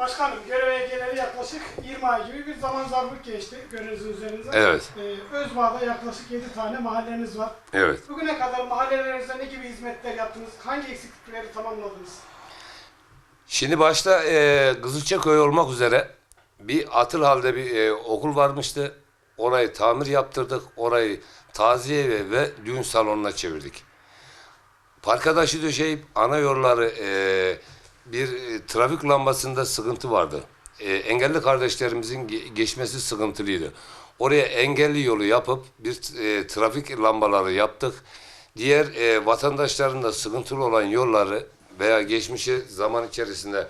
Başkanım göreve geleli yaklaşık 20 ay gibi bir zaman zarfı geçti gönlünüzün üzerinize. Evet. Ee, Özbağ'da yaklaşık 7 tane mahalleniz var. Evet. Bugüne kadar mahallelerinizde ne gibi hizmetler yaptınız? Hangi eksiklikleri tamamladınız? Şimdi başta e, Kızılçaköy olmak üzere bir atıl halde bir e, okul varmıştı. Orayı tamir yaptırdık. Orayı taziye ve, ve düğün salonuna çevirdik. Parkadaşı döşeyip ana yolları e, bir e, trafik lambasında sıkıntı vardı. E, engelli kardeşlerimizin ge- geçmesi sıkıntılıydı. Oraya engelli yolu yapıp bir e, trafik lambaları yaptık. Diğer e, vatandaşların da sıkıntılı olan yolları veya geçmişe zaman içerisinde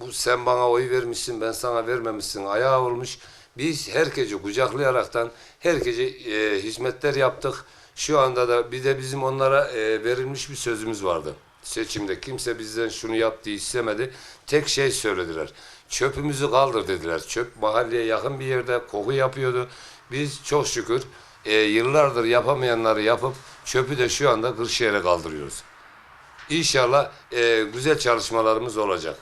bu sen bana oy vermişsin ben sana vermemişsin ayağı olmuş. Biz herkesi kucaklayaraktan herkese e, hizmetler yaptık. Şu anda da bir de bizim onlara e, verilmiş bir sözümüz vardı. Seçimde kimse bizden şunu yap diye istemedi. Tek şey söylediler. Çöpümüzü kaldır dediler. Çöp mahalleye yakın bir yerde koku yapıyordu. Biz çok şükür e, yıllardır yapamayanları yapıp çöpü de şu anda Kırşehir'e kaldırıyoruz. İnşallah e, güzel çalışmalarımız olacak.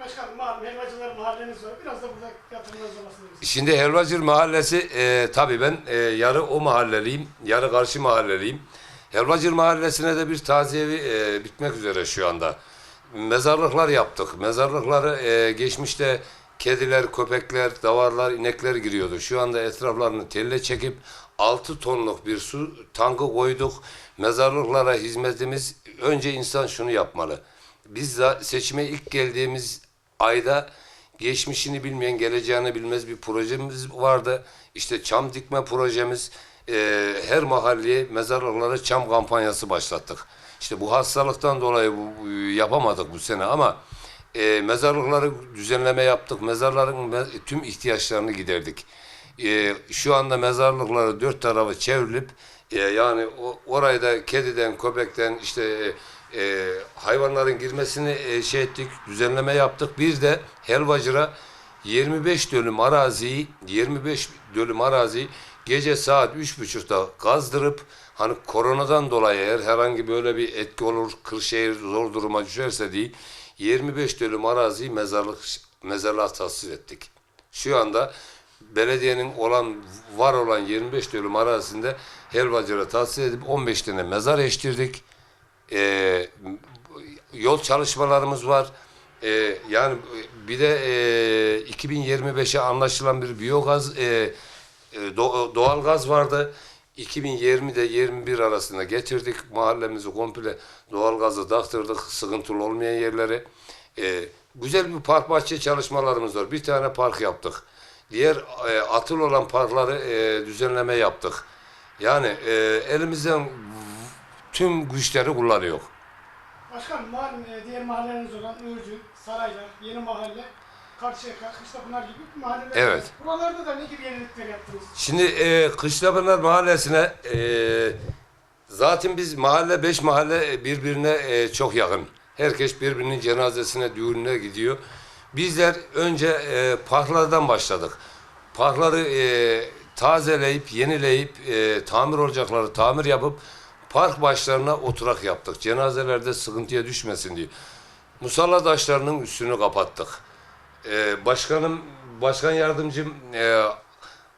Başkanım malum helvacılar mahalleniz var. Biraz da burada yatırımlarınızı bahsediyoruz. Şimdi Helvacır Mahallesi e, tabii ben e, yarı o mahalleliyim, yarı karşı mahalleliyim. Helvacır Mahallesi'ne de bir taziyevi e, bitmek üzere şu anda. Mezarlıklar yaptık. Mezarlıkları e, geçmişte kediler, köpekler, davarlar, inekler giriyordu. Şu anda etraflarını telle çekip 6 tonluk bir su tankı koyduk. Mezarlıklara hizmetimiz önce insan şunu yapmalı. Biz de seçime ilk geldiğimiz ayda geçmişini bilmeyen, geleceğini bilmez bir projemiz vardı. İşte çam dikme projemiz. Ee, her mahalleye mezarlıklara çam kampanyası başlattık. İşte bu hastalıktan dolayı bu, yapamadık bu sene ama e, mezarlıkları düzenleme yaptık. Mezarların me- tüm ihtiyaçlarını giderdik. E, şu anda mezarlıkları dört tarafı çevrilip e, yani o, orayı da kediden, köpekten işte e, hayvanların girmesini e, şey ettik, düzenleme yaptık. Bir de helvacıra 25 dönüm araziyi 25 dönüm araziyi gece saat 3.30'da gazdırıp hani koronadan dolayı eğer herhangi böyle bir etki olur Kırşehir zor duruma düşerse değil 25 dönüm araziyi mezarlık mezarlığa tahsis ettik. Şu anda belediyenin olan var olan 25 dönüm arazisinde helvacıra tahsis edip 15 tane mezar eştirdik. Ee, yol çalışmalarımız var. Ee, yani bir de e, 2025'e anlaşılan bir biyogaz e, doğal gaz vardı. 2020'de 21 arasında getirdik. Mahallemizi komple doğal gazı taktırdık. Sıkıntılı olmayan yerleri. E, güzel bir park bahçe çalışmalarımız var. Bir tane park yaptık. Diğer e, atıl olan parkları e, düzenleme yaptık. Yani e, elimizden tüm güçleri kullanıyor. Başkanım malum e, diğer mahalleleriniz olan Ürcü, Saraylar, Yeni Mahalle, Karşıyaka, Kışlapınar gibi mahalleler Evet. Buralarda da ne gibi yenilikler yaptınız? Şimdi e, Kışlapınar Mahallesi'ne e, zaten biz mahalle beş mahalle birbirine e, çok yakın. Herkes birbirinin cenazesine, düğününe gidiyor. Bizler önce e, parklardan başladık. Parkları e, tazeleyip, yenileyip, e, tamir olacakları tamir yapıp park başlarına oturak yaptık. Cenazelerde sıkıntıya düşmesin diye. Musalla taşlarının üstünü kapattık. Ee, başkanım, başkan yardımcım e,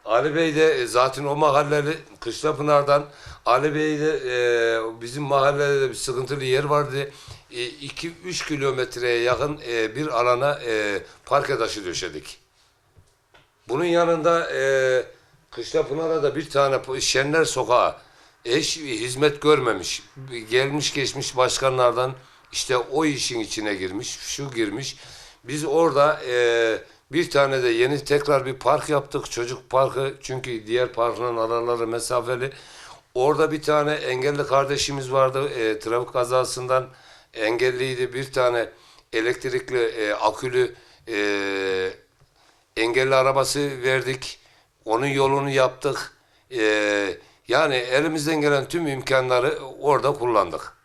Ali Bey de zaten o mahalleli Kışlapınar'dan Ali Bey de e, bizim mahallede de bir sıkıntılı yer vardı. 2-3 kilometreye yakın e, bir alana e, parke taşı döşedik. Bunun yanında e, Kışlapınar'a da bir tane Şenler Sokağı eş hizmet görmemiş. Gelmiş geçmiş başkanlardan işte o işin içine girmiş, şu girmiş. Biz orada e, bir tane de yeni tekrar bir park yaptık. Çocuk parkı çünkü diğer parkların araları mesafeli. Orada bir tane engelli kardeşimiz vardı. E, trafik kazasından engelliydi. Bir tane elektrikli, e, akülü e, engelli arabası verdik. Onun yolunu yaptık. Ee, yani elimizden gelen tüm imkanları orada kullandık.